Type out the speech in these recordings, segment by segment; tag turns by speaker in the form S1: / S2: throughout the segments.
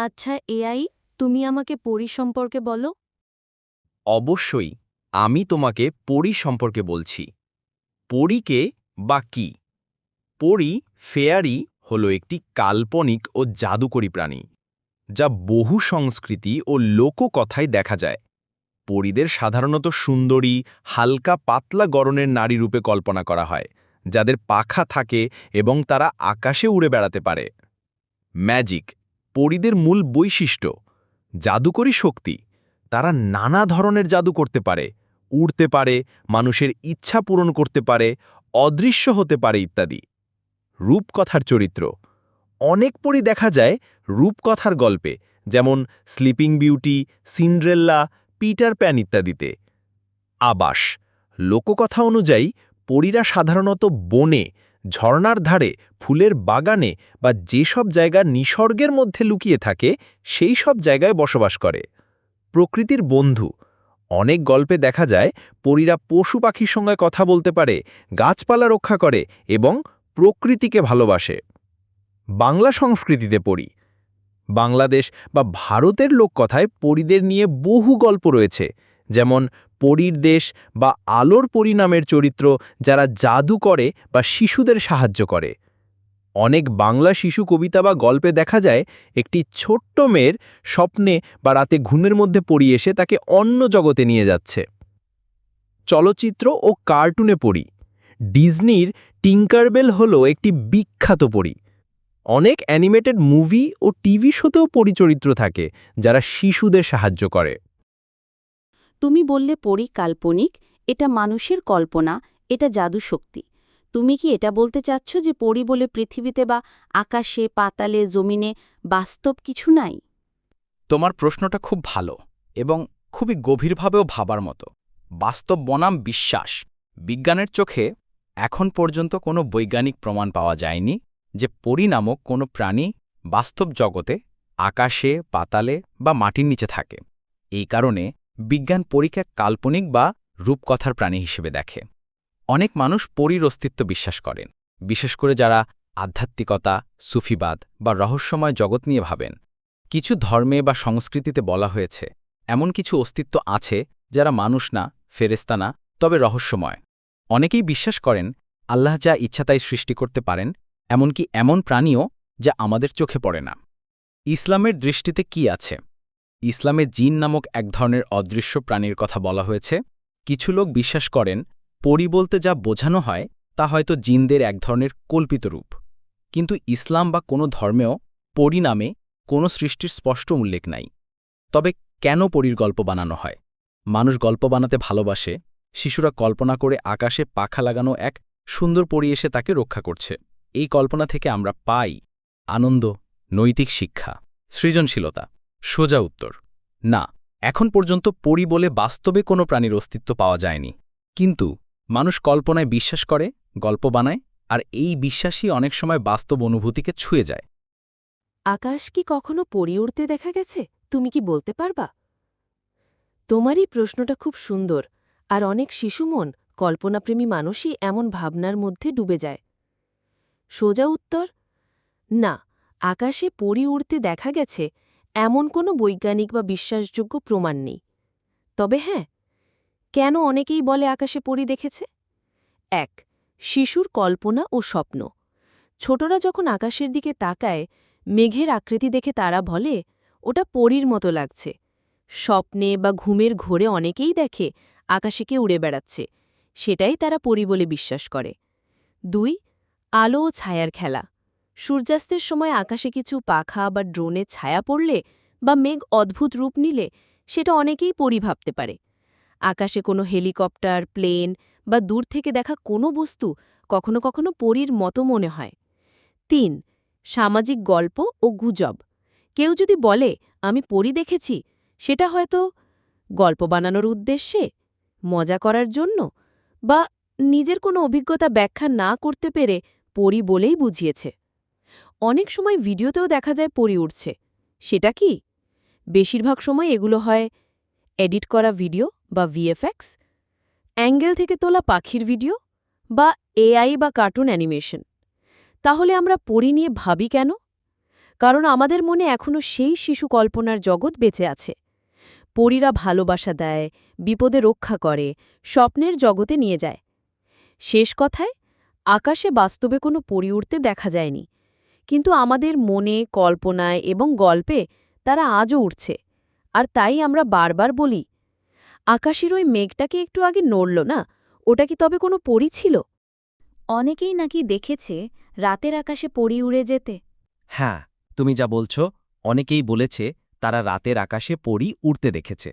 S1: আচ্ছা এআই তুমি আমাকে পরি সম্পর্কে বলো।
S2: অবশ্যই, আমি তোমাকে পরি সম্পর্কে বলছি। পরীকে বা কি? পরী ফেয়ারি হল একটি কাল্পনিক ও জাদুকরী প্রাণী, যা বহু সংস্কৃতি ও লোককথায় দেখা যায়। পরীদের সাধারণত সুন্দরী, হালকা, পাতলা গরনের নারী রূপে কল্পনা করা হয়, যাদের পাখা থাকে এবং তারা আকাশে উড়ে বেড়াতে পারে। ম্যাজিক পরীদের মূল বৈশিষ্ট্য, জাদুকরী শক্তি। তারা নানা ধরনের জাদু করতে পারে, উড়তে পারে, মানুষের ইচ্ছা পূরণ করতে পারে, অদৃশ্য হতে পারে ইত্যাদি। রূপকথার চরিত্র। অনেক পরই দেখা যায় রূপকথার গল্পে, যেমন sleeping beauty Cinderella Peter Pan ইত্যাদিতে। আবাস। লোককথা অনুযায়ী, পরীরা সাধারণত বনে ঝর্ণার ধারে ফুলের বাগানে বা যেসব জায়গা নিসর্গের মধ্যে লুকিয়ে থাকে, সেই সব জায়গায় বসবাস করে। প্রকৃতির বন্ধু। অনেক গল্পে দেখা যায়, পরীরা পশু পাখির সঙ্গে কথা বলতে পারে, গাছপালা রক্ষা করে এবং প্রকৃতিকে ভালোবাসে। বাংলা সংস্কৃতিতে পড়ি। বাংলাদেশ বা ভারতের লোককথায় পরীদের নিয়ে বহু গল্প রয়েছে। যেমন পরীর দেশ বা আলোর পরিণামের চরিত্র যারা জাদু করে বা শিশুদের সাহায্য করে। অনেক বাংলা শিশু কবিতা বা গল্পে দেখা যায়, একটি ছোট্ট মেয়ের স্বপ্নে বা রাতে ঘুমের মধ্যে পড়ি এসে তাকে অন্য জগতে নিয়ে যাচ্ছে। চলচ্চিত্র ও কার্টুনে পড়ি। ডিজনির টিঙ্কারবেল হল একটি বিখ্যাত পড়ি অনেক অ্যানিমেটেড মুভি ও টিভি শোতেও পরিচরিত্র থাকে, যারা শিশুদের সাহায্য করে।
S1: তুমি বললে পরি কাল্পনিক এটা মানুষের কল্পনা, এটা জাদু শক্তি। তুমি কি এটা বলতে চাচ্ছ যে পরি বলে পৃথিবীতে বা আকাশে, পাতালে, জমিনে বাস্তব কিছু নাই?
S3: তোমার প্রশ্নটা খুব ভালো এবং খুবই গভীরভাবেও ভাবার মতো। বাস্তব বনাম বিশ্বাস, বিজ্ঞানের চোখে এখন পর্যন্ত কোনো বৈজ্ঞানিক প্রমাণ পাওয়া যায়নি যে পরি নামক কোনো প্রাণী বাস্তব জগতে আকাশে, পাতালে বা মাটির নিচে থাকে। এই কারণে বিজ্ঞান পরীকে কাল্পনিক বা রূপকথার প্রাণী হিসেবে দেখে। অনেক মানুষ পরীর অস্তিত্ব বিশ্বাস করেন, বিশেষ করে যারা আধ্যাত্মিকতা, সুফিবাদ বা রহস্যময় জগৎ নিয়ে ভাবেন। কিছু ধর্মে বা সংস্কৃতিতে বলা হয়েছে, এমন কিছু অস্তিত্ব আছে যারা মানুষ না ফেরেস্তা না, তবে রহস্যময়। অনেকেই বিশ্বাস করেন, আল্লাহ যা ইচ্ছা তাই সৃষ্টি করতে পারেন, এমনকি এমন প্রাণীও যা আমাদের চোখে পড়ে না। ইসলামের দৃষ্টিতে কি আছে? ইসলামে জিন নামক এক ধরনের অদৃশ্য প্রাণীর কথা বলা হয়েছে। কিছু লোক বিশ্বাস করেন, পরি বলতে যা বোঝানো হয়, তা হয়তো জিনদের এক ধরনের কল্পিত রূপ। কিন্তু ইসলাম বা কোনো ধর্মেও পরি নামে কোনো সৃষ্টির স্পষ্ট উল্লেখ নাই। তবে কেন পরীর গল্প বানানো হয়? মানুষ গল্প বানাতে ভালোবাসে, শিশুরা কল্পনা করে আকাশে পাখা লাগানো এক সুন্দর পরি এসে তাকে রক্ষা করছে। এই কল্পনা থেকে আমরা পাই আনন্দ, নৈতিক শিক্ষা, সৃজনশীলতা। সোজা উত্তর। না, এখন পর্যন্ত পরি বলে বাস্তবে কোনো প্রাণীর অস্তিত্ব পাওয়া যায়নি। কিন্তু মানুষ কল্পনায় বিশ্বাস করে, গল্প বানায়, আর এই বিশ্বাসই অনেক সময় বাস্তব অনুভূতিকে ছুঁয়ে যায়।
S4: আকাশ কি কখনো পরি উড়তে দেখা গেছে? তুমি কি বলতে পারবা? তোমারই প্রশ্নটা খুব সুন্দর, আর অনেক শিশু মন, কল্পনাপ্রেমী মানুষই এমন ভাবনার মধ্যে ডুবে যায়। সোজা উত্তর, না, আকাশে পরি উড়তে দেখা গেছে এমন কোনো বৈজ্ঞানিক বা বিশ্বাসযোগ্য প্রমাণ নেই। তবে হ্যাঁ কেন অনেকেই বলে আকাশে পরি দেখেছে? এক, শিশুর কল্পনা ও স্বপ্ন। ছোটরা যখন আকাশের দিকে তাকায়, মেঘের আকৃতি দেখে তারা বলে, ওটা পরীর মতো লাগছে। স্বপ্নে বা ঘুমের ঘোরে অনেকেই দেখে আকাশেকে উড়ে বেড়াচ্ছে। সেটাই তারা পরি বলে বিশ্বাস করে। দুই, আলো ও ছায়ার খেলা। সূর্যাস্তের সময় আকাশে কিছু পাখা বা ড্রোনের ছায়া পড়লে বা মেঘ অদ্ভুত রূপ নিলে সেটা অনেকেই পরি ভাবতে পারে। আকাশে কোনো হেলিকপ্টার, প্লেন বা দূর থেকে দেখা কোনো বস্তু কখনো কখনো পরীর মতো মনে হয়। তিন, সামাজিক গল্প ও গুজব। কেউ যদি বলে, আমি পরি দেখেছি সেটা হয়তো গল্প বানানোর উদ্দেশ্যে, মজা করার জন্য বা নিজের কোনো অভিজ্ঞতা ব্যাখ্যা না করতে পেরে পরি বলেই বুঝিয়েছে। অনেক সময় ভিডিওতেও দেখা যায় পরি উঠছে। সেটা কি? বেশিরভাগ সময় এগুলো হয় এডিট করা ভিডিও বা ভিএফএক্স, অ্যাঙ্গেল থেকে তোলা পাখির ভিডিও বা এআই বা কার্টুন অ্যানিমেশন। তাহলে আমরা পরি নিয়ে ভাবি কেন? কারণ আমাদের মনে এখনও সেই শিশু কল্পনার জগৎ বেঁচে আছে। পরীরা ভালোবাসা দেয়, বিপদে রক্ষা করে, স্বপ্নের জগতে নিয়ে যায়। শেষ কথায়, আকাশে বাস্তবে কোনো পরি উঠতে দেখা যায়নি। কিন্তু আমাদের মনে কল্পনায় এবং গল্পে তারা আজও উঠছে। আর তাই আমরা বারবার বলি আকাশের ওই মেঘটাকে একটু আগে নড়ল না? ওটা কি তবে কোনো পরি ছিল?
S1: অনেকেই নাকি দেখেছে রাতের আকাশে পরি উড়ে যেতে।
S5: হ্যাঁ তুমি যা বলছো অনেকেই বলেছে তারা রাতের আকাশে পরি উড়তে দেখেছে।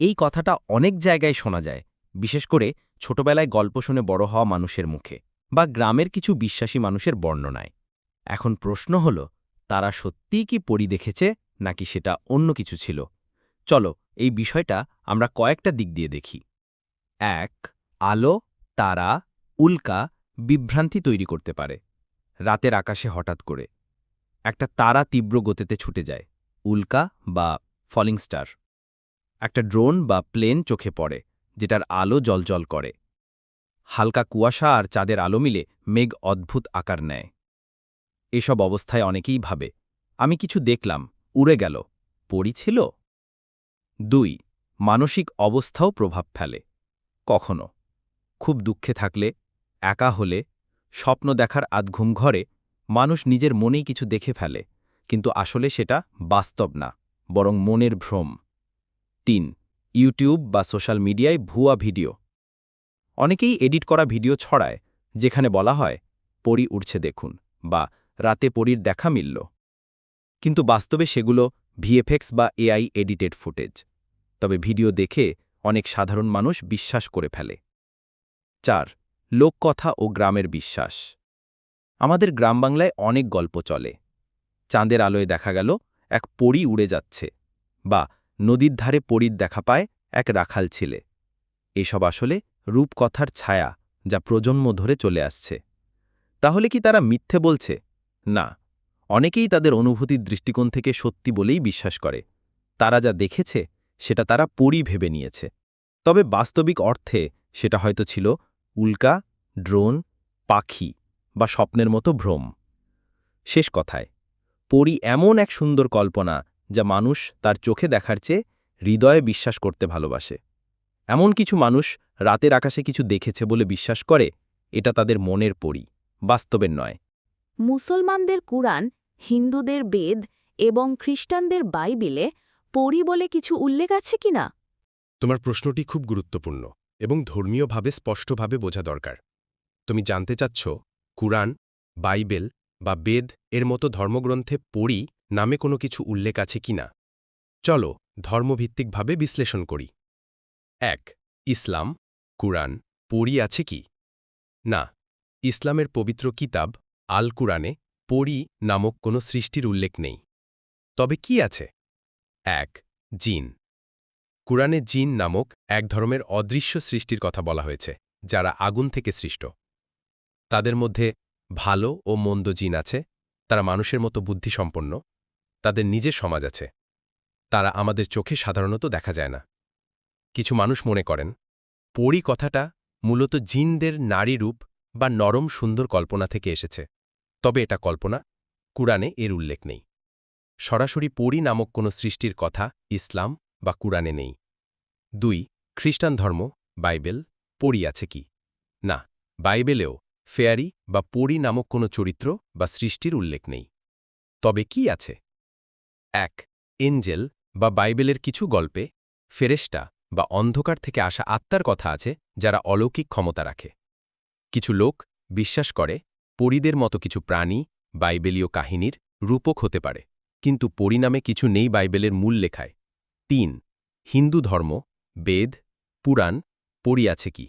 S5: এই কথাটা অনেক জায়গায় শোনা যায় বিশেষ করে ছোটবেলায় গল্প শুনে বড় হওয়া মানুষের মুখে বা গ্রামের কিছু বিশ্বাসী মানুষের বর্ণনায়। এখন প্রশ্ন হল, তারা সত্যিই কি পরি দেখেছে নাকি সেটা অন্য কিছু ছিল? চলো, এই বিষয়টা আমরা কয়েকটা দিক দিয়ে দেখি। এক, আলো, তারা, উল্কা, বিভ্রান্তি তৈরি করতে পারে, রাতের আকাশে হঠাৎ করে। একটা তারা তীব্র গতিতে ছুটে যায়, উল্কা বা ফলিং স্টার। একটা ড্রোন বা প্লেন চোখে পড়ে, যেটার আলো জলজল করে। হালকা কুয়াশা আর চাঁদের আলো মিলে মেঘ অদ্ভুত আকার নেয়। এসব অবস্থায় অনেকেই ভাবে, আমি কিছু দেখলাম, উড়ে গেল, পড়ি ছিল? দুই, মানসিক অবস্থাও প্রভাব ফেলে। কখনো, খুব দুঃখে থাকলে, একা হলে, স্বপ্ন দেখার আধঘুম ঘরে, মানুষ নিজের মনেই কিছু দেখে ফেলে, কিন্তু আসলে সেটা বাস্তব না, বরং মনের ভ্রম। তিন, ইউটিউব বা সোশ্যাল মিডিয়ায় ভুয়া ভিডিও। অনেকেই এডিট করা ভিডিও ছড়ায়, যেখানে বলা হয় পরি উঠছে দেখুন বা রাতে পরীর দেখা মিলল। কিন্তু বাস্তবে সেগুলো ভিএফএক্স বা এআই এডিটেড ফুটেজ। তবে ভিডিও দেখে অনেক সাধারণ মানুষ বিশ্বাস করে ফেলে। চার, লোককথা ও গ্রামের বিশ্বাস। আমাদের গ্রাম বাংলায় অনেক গল্প চলে। চাঁদের আলোয় দেখা গেল এক পরী উড়ে যাচ্ছে বা নদীর ধারে পরীর দেখা পায় এক রাখাল ছেলে। এসব আসলে রূপকথার ছায়া যা প্রজন্ম ধরে চলে আসছে। তাহলে কি তারা মিথ্যে বলছে? না, অনেকেই তাদের অনুভূতির দৃষ্টিকোণ থেকে সত্যি বলেই বিশ্বাস করে। তারা যা দেখেছে, সেটা তারা পরী ভেবে নিয়েছে। তবে বাস্তবিক অর্থে সেটা হয়তো ছিল উল্কা, ড্রোন, পাখি বা স্বপ্নের মতো ভ্রম। শেষ কথায়, পরী এমন এক সুন্দর কল্পনা যা মানুষ তার চোখে দেখার চেয়ে হৃদয়ে বিশ্বাস করতে ভালোবাসে। এমন কিছু মানুষ রাতের আকাশে কিছু দেখেছে বলে বিশ্বাস করে, এটা তাদের মনের পরি, বাস্তবের নয়।
S1: মুসলমানদের কুরআন, হিন্দুদের বেদ এবং খ্রিস্টানদের বাইবেলে পরি বলে কিছু উল্লেখ আছে কিনা
S2: তোমার প্রশ্নটি খুব গুরুত্বপূর্ণ এবং ধর্মীয়ভাবে স্পষ্টভাবে বোঝা দরকার। তুমি জানতে চাচ্ছ, কুরআন, বাইবেল বা বেদ এর মতো ধর্মগ্রন্থে পড়ি নামে কোনো কিছু উল্লেখ আছে কিনা চলো ধর্মভিত্তিকভাবে বিশ্লেষণ করি। এক, ইসলাম, কুরআন, পড়ি আছে কি? না। ইসলামের পবিত্র কিতাব আল কুরআনে পড়ি নামক কোনো সৃষ্টির উল্লেখ নেই। তবে কি আছে? এক, জিন। কুরআনে জিন নামক এক ধরনের অদৃশ্য সৃষ্টির কথা বলা হয়েছে, যারা আগুন থেকে সৃষ্ট। তাদের মধ্যে ভালো ও মন্দ জিন আছে, তারা মানুষের মতো বুদ্ধিসম্পন্ন, তাদের নিজের সমাজ আছে, তারা আমাদের চোখে সাধারণত দেখা যায় না। কিছু মানুষ মনে করেন, পরি কথাটা মূলত জিনদের নারী রূপ বা নরম সুন্দর কল্পনা থেকে এসেছে। তবে এটা কল্পনা, কুরআনে এর উল্লেখ নেই। সরাসরি পরি নামক কোনো সৃষ্টির কথা ইসলাম বা কুরআনে নেই। দুই, খ্রিস্টান ধর্ম, বাইবেল পড়ি আছে কি? না, বাইবেলেও ফেয়ারি বা পড়ি নামক কোনো চরিত্র বা সৃষ্টির উল্লেখ নেই। তবে কি আছে? এক, এঞ্জেল বা বাইবেলের কিছু গল্পে ফেরেস্টা বা অন্ধকার থেকে আসা আত্মার কথা আছে যারা অলৌকিক ক্ষমতা রাখে। কিছু লোক বিশ্বাস করে, পরিদের মতো কিছু প্রাণী বাইবেলীয় কাহিনীর রূপক হতে পারে, কিন্তু পরিণামে কিছু নেই বাইবেলের মূল লেখায়। তিন, হিন্দু ধর্ম, বেদ, পুরাণ, পড়ি আছে কি?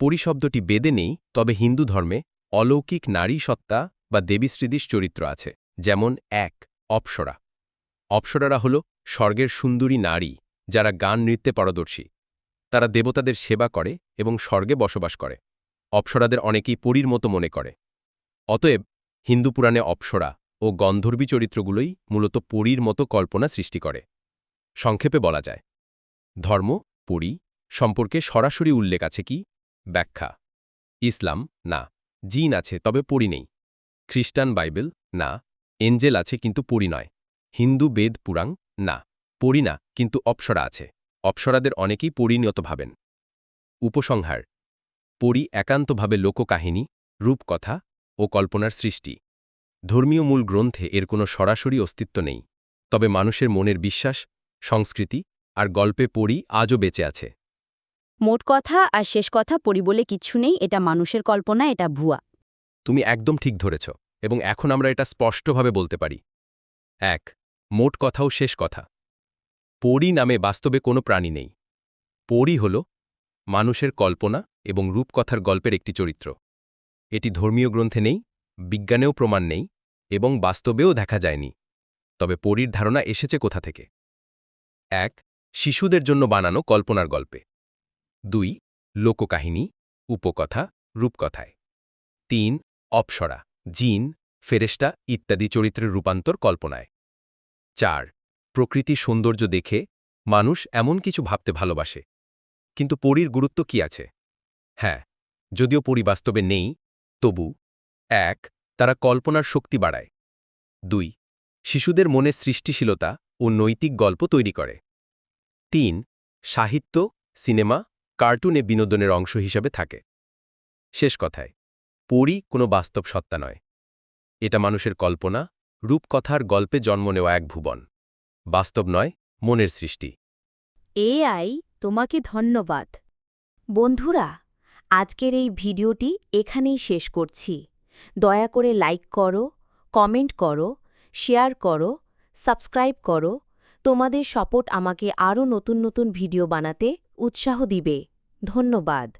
S2: পরি শব্দটি বেদে নেই, তবে হিন্দু ধর্মে অলৌকিক নারী সত্তা বা দেবীশ্রীদিশ চরিত্র আছে, যেমন এক, অপ্সরা। অপ্সরারা হল স্বর্গের সুন্দরী নারী, যারা গান, নৃত্যে পারদর্শী। তারা দেবতাদের সেবা করে এবং স্বর্গে বসবাস করে। অপ্সরাদের অনেকেই পরীর মতো মনে করে। অতএব হিন্দু পুরাণে অপ্সরা ও গন্ধর্বী চরিত্রগুলোই মূলত পরীর মতো কল্পনা সৃষ্টি করে। সংক্ষেপে বলা যায়, ধর্ম, পরী সম্পর্কে সরাসরি উল্লেখ আছে কি? ব্যাখ্যা, ইসলাম, না, জিন আছে তবে পড়ি নেই। খ্রিস্টান বাইবেল, না, এঞ্জেল আছে কিন্তু পরি নয়। হিন্দু বেদ পুরাং না, পরি না কিন্তু অপ্সরা আছে। অপ্সরাদের অনেকেই পরিণত ভাবেন। উপসংহার পরি একান্তভাবে লোককাহিনী রূপকথা ও কল্পনার সৃষ্টি। ধর্মীয় মূল গ্রন্থে এর কোনো সরাসরি অস্তিত্ব নেই তবে মানুষের মনের বিশ্বাস সংস্কৃতি আর গল্পে পড়ি আজও বেঁচে আছে।
S1: মোট কথা আর শেষ কথা পরি বলে কিচ্ছু নেই এটা মানুষের কল্পনা এটা ভুয়া।
S2: তুমি একদম ঠিক ধরেছ এবং এখন আমরা এটা স্পষ্টভাবে বলতে পারি। এক মোট কথাও শেষ কথা। পরি নামে বাস্তবে কোনো প্রাণী নেই। পরি হল মানুষের কল্পনা এবং রূপকথার গল্পের একটি চরিত্র। এটি ধর্মীয় গ্রন্থে নেই, বিজ্ঞানেও প্রমাণ নেই এবং বাস্তবেও দেখা যায়নি। তবে পরীর ধারণা এসেছে কোথা থেকে? এক, শিশুদের জন্য বানানো কল্পনার গল্পে। দুই, লোককাহিনী, উপকথা, রূপকথায়। তিন, অপসরা, জিন ফেরেস্টা ইত্যাদি চরিত্রের রূপান্তর কল্পনায়। চার প্রকৃতি সৌন্দর্য দেখে মানুষ এমন কিছু ভাবতে ভালোবাসে। কিন্তু পরীর গুরুত্ব কি আছে? হ্যাঁ যদিও পরি বাস্তবে নেই, তবু এক, তারা কল্পনার শক্তি বাড়ায়। দুই, শিশুদের মনে সৃষ্টিশীলতা ও নৈতিক গল্প তৈরি করে। তিন, সাহিত্য, সিনেমা, কার্টুনে বিনোদনের অংশ হিসাবে থাকে। শেষ কথায়, পরি কোনো বাস্তব সত্তা নয়। এটা মানুষের কল্পনা, রূপকথার গল্পে জন্ম নেওয়া এক ভুবন। বাস্তব নয়, মনের সৃষ্টি।
S1: এআই তোমাকে ধন্যবাদ। বন্ধুরা, আজকের এই ভিডিওটি এখানেই শেষ করছি। দয়া করে লাইক করো, কমেন্ট করো, শেয়ার করো, সাবস্ক্রাইব করো। তোমাদের সাপোর্ট আমাকে আরও নতুন নতুন ভিডিও বানাতে উৎসাহ দিবে। ধন্যবাদ।